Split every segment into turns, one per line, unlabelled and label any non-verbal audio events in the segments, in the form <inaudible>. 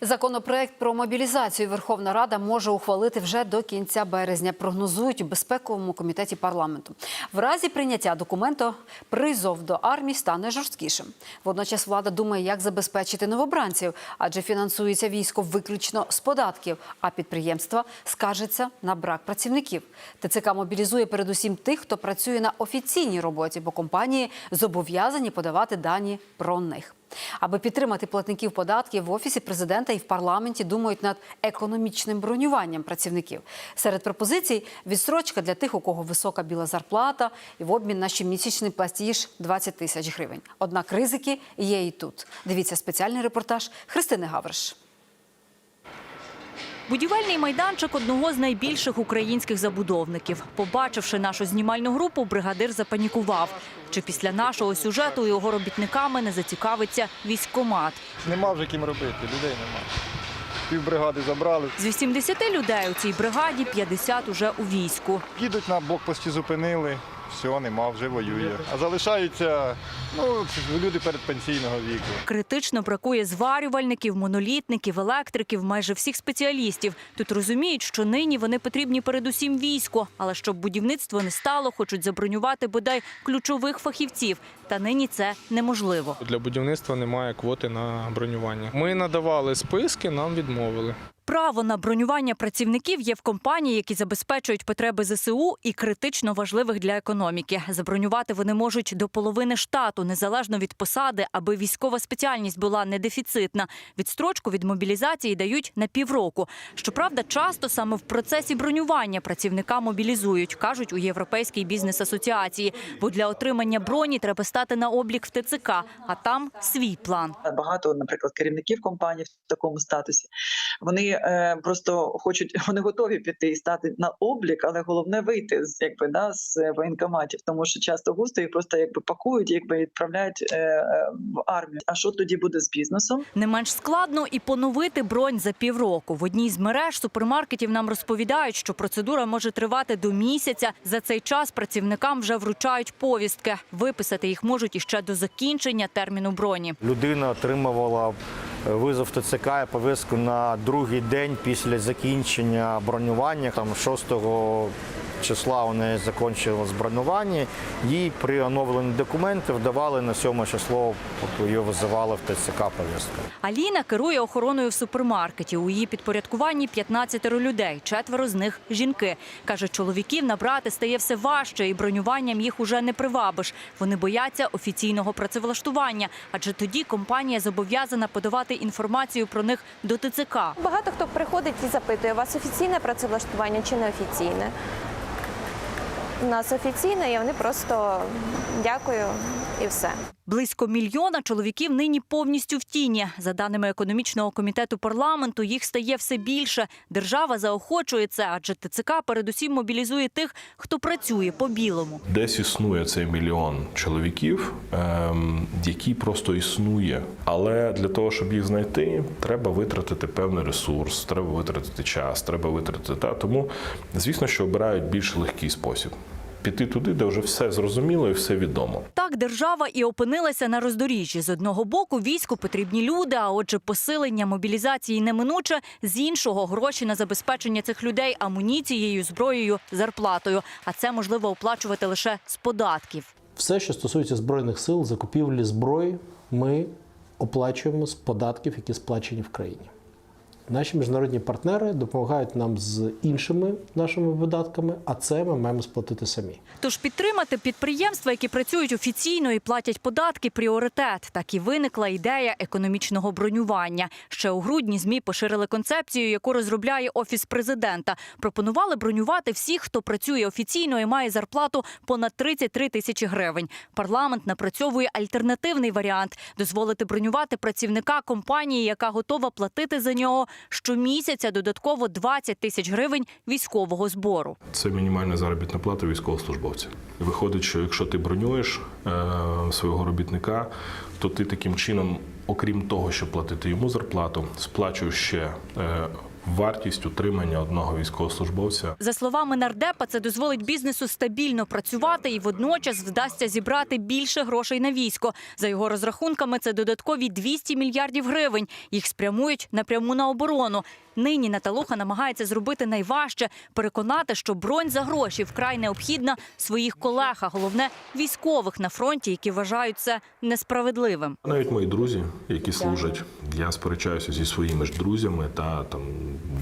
Законопроект про мобілізацію Верховна Рада може ухвалити вже до кінця березня. Прогнозують у безпековому комітеті парламенту. В разі прийняття документу призов до армії стане жорсткішим. Водночас влада думає, як забезпечити новобранців, адже фінансується військо виключно з податків, а підприємства скаржаться на брак працівників. ТЦК мобілізує передусім тих, хто працює на офіційній роботі, бо компанії зобов'язані подавати дані про них. Аби підтримати платників податків в офісі президента і в парламенті думають над економічним бронюванням працівників. Серед пропозицій відстрочка для тих, у кого висока біла зарплата, і в обмін на щомісячний платіж 20 тисяч гривень. Однак ризики є і тут. Дивіться спеціальний репортаж Христини Гавриш.
Будівельний майданчик одного з найбільших українських забудовників. Побачивши нашу знімальну групу, бригадир запанікував. Чи після нашого сюжету його робітниками не зацікавиться військкомат?
Нема вже ким робити, людей нема. Півбригади забрали.
З 80 людей у цій бригаді 50 уже у війську.
Їдуть на блокпості, зупинили, все, нема, вже воює. А залишаються ну, люди передпенсійного віку.
Критично бракує зварювальників, монолітників, електриків, майже всіх спеціалістів. Тут розуміють, що нині вони потрібні передусім війську, але щоб будівництво не стало, хочуть забронювати бодай ключових фахівців. Та нині це неможливо.
Для будівництва немає квоти на бронювання. Ми надавали списки, нам відмовили.
Право на бронювання працівників є в компанії, які забезпечують потреби ЗСУ і критично важливих для економіки. Забронювати вони можуть до половини штату, незалежно від посади, аби військова спеціальність була не дефіцитна. Відстрочку від мобілізації дають на півроку. Щоправда, часто саме в процесі бронювання працівника мобілізують, кажуть у Європейській бізнес-асоціації. Бо для отримання броні треба стати на облік в ТЦК, а там свій план.
багато, наприклад, керівників компаній в такому статусі. Вони е, просто хочуть, <laughs> вони готові піти і стати на облік, але головне вийти з якби да з воєнкоматів, тому що часто густо їх просто якби пакують, якби відправляють е, е, в армію. А що тоді буде з бізнесом?
Не менш складно і поновити бронь за півроку. В одній з мереж супермаркетів нам розповідають, що процедура може тривати до місяця. За цей час працівникам вже вручають повістки. Виписати їх можуть іще до закінчення терміну броні.
Людина отримувала е, визов ТЦК і повістку на другий день після закінчення бронювання. Там 6 числа у неї закінчилось бронювання. Їй при оновленні документів давали на 7 число, тобто її визивали в ТЦК повістку.
Аліна керує охороною в супермаркеті. У її підпорядкуванні 15 людей, четверо з них жінки. Каже, чоловіків набрати стає все важче, і бронюванням їх уже не привабиш. Вони бояться офіційного працевлаштування, адже тоді компанія зобов'язана подавати інформацію про них до ТЦК.
Багато хто приходить і запитує, у вас офіційне працевлаштування чи неофіційне? У нас офіційне, і вони просто дякую і все.
Близько мільйона чоловіків нині повністю в тіні. За даними економічного комітету парламенту, їх стає все більше. Держава заохочує це, адже ТЦК передусім мобілізує тих, хто працює по білому.
Десь існує цей мільйон чоловіків, ем, який просто існує. Але для того, щоб їх знайти, треба витратити певний ресурс, треба витратити час, треба витратити та тому, звісно, що обирають більш легкий спосіб. Піти туди, де вже все зрозуміло і все відомо.
Так держава і опинилася на роздоріжжі. З одного боку війську потрібні люди, а отже, посилення мобілізації неминуче. З іншого гроші на забезпечення цих людей амуніцією, зброєю, зарплатою. А це можливо оплачувати лише з податків.
Все, що стосується збройних сил, закупівлі зброї, ми оплачуємо з податків, які сплачені в країні. Наші міжнародні партнери допомагають нам з іншими нашими видатками, а це ми маємо сплатити самі.
Тож підтримати підприємства, які працюють офіційно і платять податки, пріоритет. Так і виникла ідея економічного бронювання. Ще у грудні змі поширили концепцію, яку розробляє офіс президента. Пропонували бронювати всіх, хто працює офіційно і має зарплату понад 33 тисячі гривень. Парламент напрацьовує альтернативний варіант дозволити бронювати працівника компанії, яка готова платити за нього щомісяця додатково 20 тисяч гривень військового збору.
Це мінімальна заробітна плата військовослужбовця. Виходить, що якщо ти бронюєш е, свого робітника, то ти таким чином, окрім того, щоб платити йому зарплату, сплачуєш ще е, вартість утримання одного військовослужбовця.
За словами нардепа, це дозволить бізнесу стабільно працювати і водночас вдасться зібрати більше грошей на військо. За його розрахунками, це додаткові 200 мільярдів гривень. Їх спрямують напряму на оборону. Нині Наталуха намагається зробити найважче переконати, що бронь за гроші вкрай необхідна своїх колег, а головне військових на фронті, які вважають це несправедливим.
Навіть мої друзі, які служать, я сперечаюся зі своїми ж друзями, та там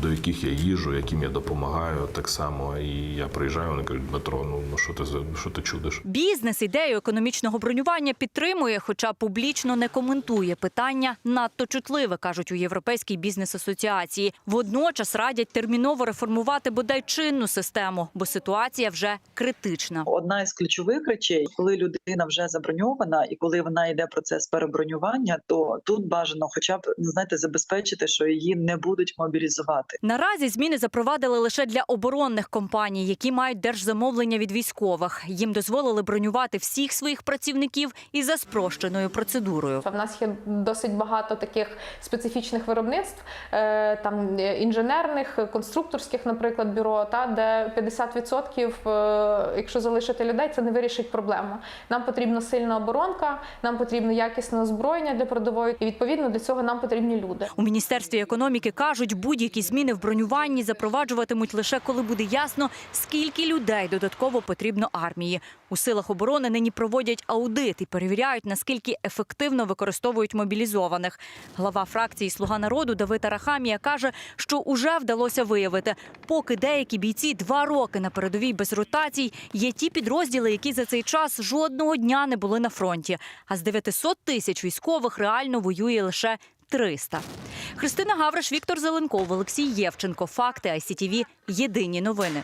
до яких я їжу, яким я допомагаю, так само. І я приїжджаю, вони кажуть, Дмитро, ну ну що ти за що ти чудиш?
Бізнес ідею економічного бронювання підтримує, хоча публічно не коментує питання надто чутливе, кажуть у Європейській бізнес-асоціації. Водночас радять терміново реформувати бодай чинну систему, бо ситуація вже критична.
Одна із ключових речей, коли людина вже заброньована, і коли вона йде процес перебронювання, то тут бажано, хоча б знаєте, забезпечити, що її не будуть мобілізувати.
Наразі зміни запровадили лише для оборонних компаній, які мають держзамовлення від військових. Їм дозволили бронювати всіх своїх працівників і за спрощеною процедурою.
В нас є досить багато таких специфічних виробництв, е, там е, інженерних, конструкторських, наприклад, бюро, та де 50%, е, якщо залишити людей, це не вирішить проблему. Нам потрібна сильна оборонка, нам потрібно якісне озброєння для передової, і відповідно для цього нам потрібні люди.
У міністерстві економіки кажуть, будь-які зміни в бронюванні запроваджуватимуть лише коли буде ясно, скільки людей додатково потрібно армії. У силах оборони нині проводять аудит і перевіряють, наскільки ефективно використовують мобілізованих. Глава фракції Слуга народу Давид Арахамія каже, що уже вдалося виявити, поки деякі бійці два роки на передовій без ротацій, є ті підрозділи, які за цей час жодного дня не були на фронті. А з 900 тисяч військових реально воює лише 300. Христина Гавриш, Віктор Зеленков, Олексій Євченко. Факти ICTV. Єдині новини.